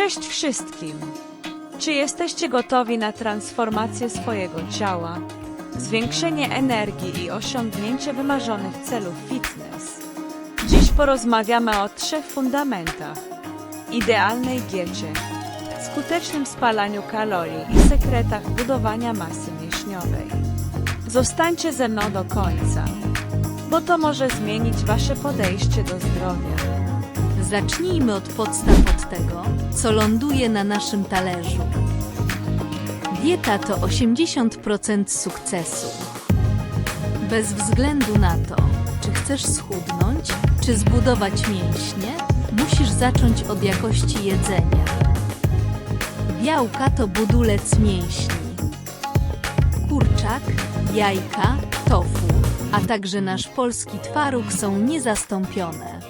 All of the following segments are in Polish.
Cześć wszystkim! Czy jesteście gotowi na transformację swojego ciała, zwiększenie energii i osiągnięcie wymarzonych celów fitness? Dziś porozmawiamy o trzech fundamentach: idealnej diecie, skutecznym spalaniu kalorii i sekretach budowania masy mięśniowej. Zostańcie ze mną do końca, bo to może zmienić Wasze podejście do zdrowia. Zacznijmy od podstaw od tego, co ląduje na naszym talerzu. Dieta to 80% sukcesu. Bez względu na to, czy chcesz schudnąć, czy zbudować mięśnie, musisz zacząć od jakości jedzenia. Białka to budulec mięśni. Kurczak, jajka, tofu, a także nasz polski twaróg są niezastąpione.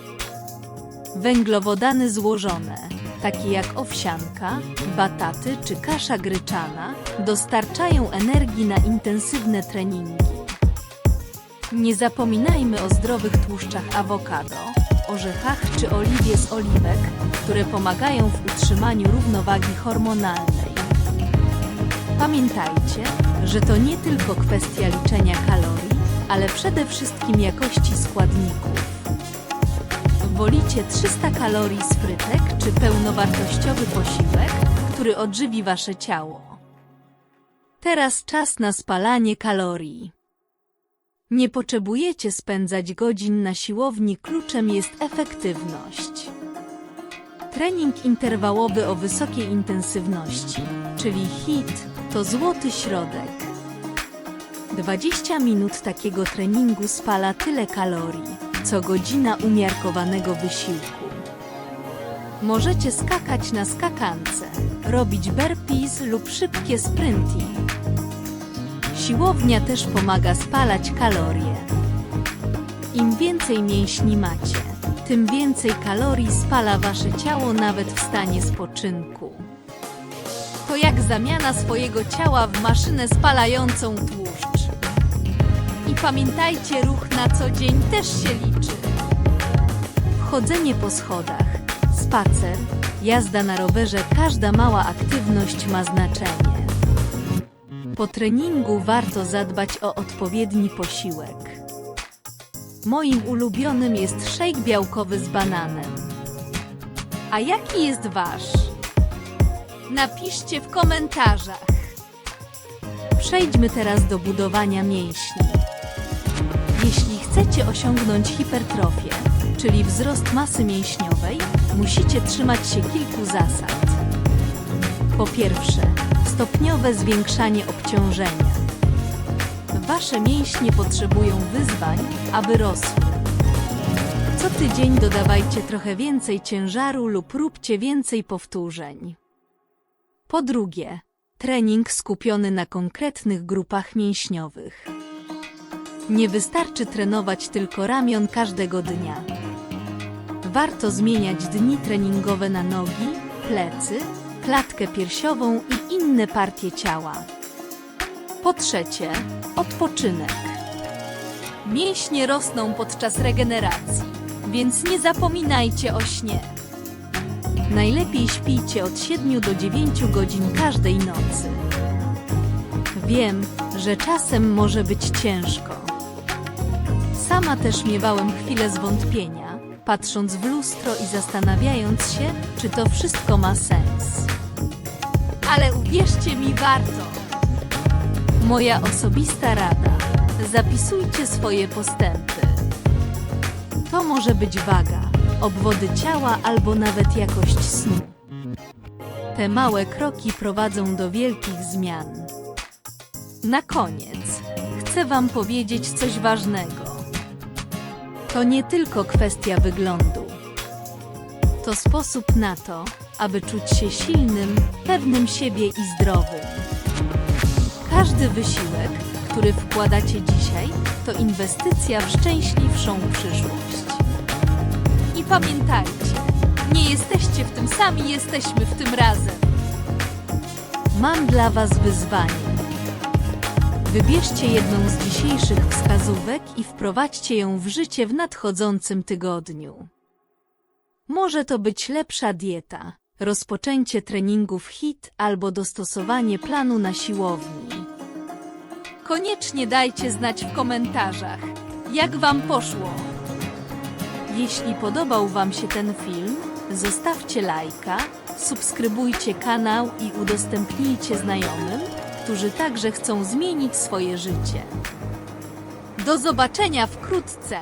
Węglowodany złożone, takie jak owsianka, bataty czy kasza gryczana, dostarczają energii na intensywne treningi. Nie zapominajmy o zdrowych tłuszczach awokado, orzechach czy oliwie z oliwek, które pomagają w utrzymaniu równowagi hormonalnej. Pamiętajcie, że to nie tylko kwestia liczenia kalorii, ale przede wszystkim jakości składników. Wolicie 300 kalorii z frytek czy pełnowartościowy posiłek, który odżywi wasze ciało? Teraz czas na spalanie kalorii. Nie potrzebujecie spędzać godzin na siłowni, kluczem jest efektywność. Trening interwałowy o wysokiej intensywności, czyli HIIT, to złoty środek. 20 minut takiego treningu spala tyle kalorii, co godzina umiarkowanego wysiłku. Możecie skakać na skakance, robić burpees lub szybkie sprinty. Siłownia też pomaga spalać kalorie. Im więcej mięśni macie, tym więcej kalorii spala wasze ciało nawet w stanie spoczynku. To jak zamiana swojego ciała w maszynę spalającą. I pamiętajcie, ruch na co dzień też się liczy. Chodzenie po schodach, spacer, jazda na rowerze, każda mała aktywność ma znaczenie. Po treningu warto zadbać o odpowiedni posiłek. Moim ulubionym jest szejk białkowy z bananem. A jaki jest wasz? Napiszcie w komentarzach. Przejdźmy teraz do budowania mięśni. Jeśli chcecie osiągnąć hipertrofię, czyli wzrost masy mięśniowej, musicie trzymać się kilku zasad. Po pierwsze, stopniowe zwiększanie obciążenia. Wasze mięśnie potrzebują wyzwań, aby rosły. Co tydzień dodawajcie trochę więcej ciężaru lub róbcie więcej powtórzeń. Po drugie, trening skupiony na konkretnych grupach mięśniowych. Nie wystarczy trenować tylko ramion każdego dnia. Warto zmieniać dni treningowe na nogi, plecy, klatkę piersiową i inne partie ciała. Po trzecie, odpoczynek. Mięśnie rosną podczas regeneracji, więc nie zapominajcie o śnie. Najlepiej śpijcie od 7 do 9 godzin każdej nocy. Wiem, że czasem może być ciężko. Sama też miewałem chwilę zwątpienia, patrząc w lustro i zastanawiając się, czy to wszystko ma sens. Ale uwierzcie mi, warto. Moja osobista rada: zapisujcie swoje postępy. To może być waga, obwody ciała albo nawet jakość snu. Te małe kroki prowadzą do wielkich zmian. Na koniec chcę Wam powiedzieć coś ważnego. To nie tylko kwestia wyglądu. To sposób na to, aby czuć się silnym, pewnym siebie i zdrowym. Każdy wysiłek, który wkładacie dzisiaj, to inwestycja w szczęśliwszą przyszłość. I pamiętajcie, nie jesteście w tym sami, jesteśmy w tym razem. Mam dla Was wyzwanie. Wybierzcie jedną z dzisiejszych wskazówek i wprowadźcie ją w życie w nadchodzącym tygodniu. Może to być lepsza dieta, rozpoczęcie treningów HIT albo dostosowanie planu na siłowni. Koniecznie dajcie znać w komentarzach, jak Wam poszło. Jeśli podobał Wam się ten film, zostawcie lajka, subskrybujcie kanał i udostępnijcie znajomym, którzy także chcą zmienić swoje życie. Do zobaczenia wkrótce!